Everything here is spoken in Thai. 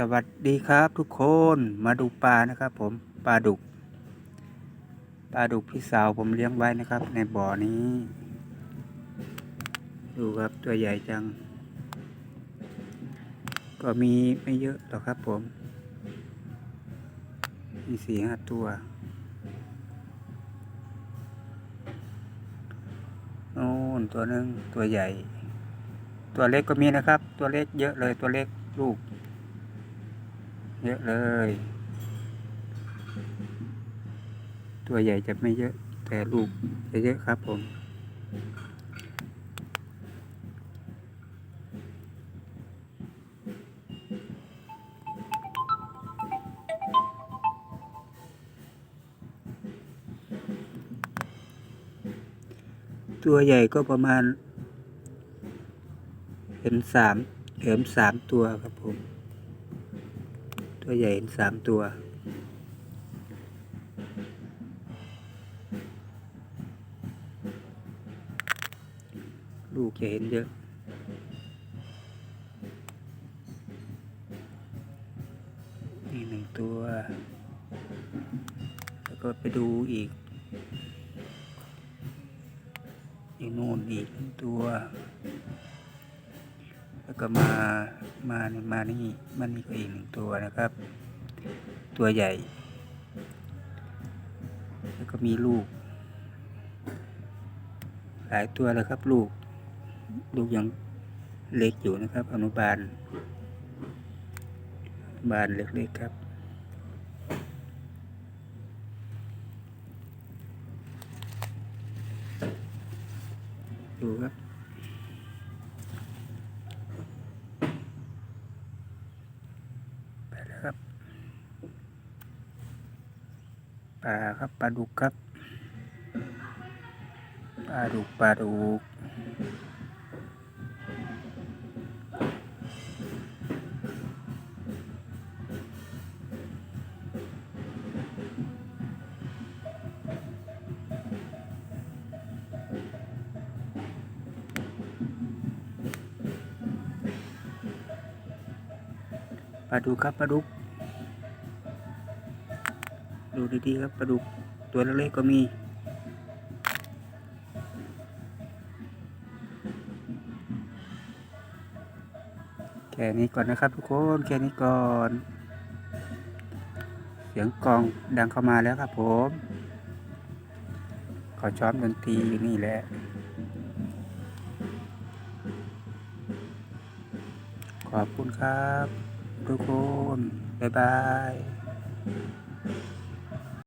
สวัสดีครับทุกคนมาดูปลานะครับ ผมปลาดุกปลาดุกพี่สาวผมเลี้ยงไว้นะครับ ในบ่อนี้ ดูครับตัวใหญ่จัง ก็มีไม่เยอะหรอกครับผมมีสี่ห้าตัวโน่นตัวหนึ่งตัวใหญ่ ตัวเล็กก็มีนะครับ ตัวเล็กเยอะเลยตัวเล็กลูก เยอะเลย ตัวใหญ่จะไม่เยอะ แต่ลูกจะเยอะครับผม ตัวใหญ่ก็ประมาณเห็นสามเห็นสามตัวครับผม ตัวใหญ่เห็นสามตัว ลูกจะเห็นเยอะนี่หนึ่งตัว แล้วก็ไปดูอีกอีกโน่นอีกตัว แล้วก็มามานี่มานี่มันนี่ก็อีกหนึ่งตัวนะครับ ตัวใหญ่ แล้วก็มีลูก หลายตัวเลยครับลูก ลูกยังเล็กอยู่นะครับ อนุบาล บานเล็กๆครับดูครับ ไปแล้ว ครับปลาครับปลาดุกครับปลาดุกปลาดุก ปลาดุกครับปลาดุก ดูดีๆครับปลาดุกตัวเล็กๆก็มี แค่นี้ก่อนนะครับทุกคนแค่นี้ก่อน เสียงกองดังเข้ามาแล้วครับผม ขอช้อมดนตรีอยู่นี่แหละขอบคุณครับ ทุกคน บ๊ายบาย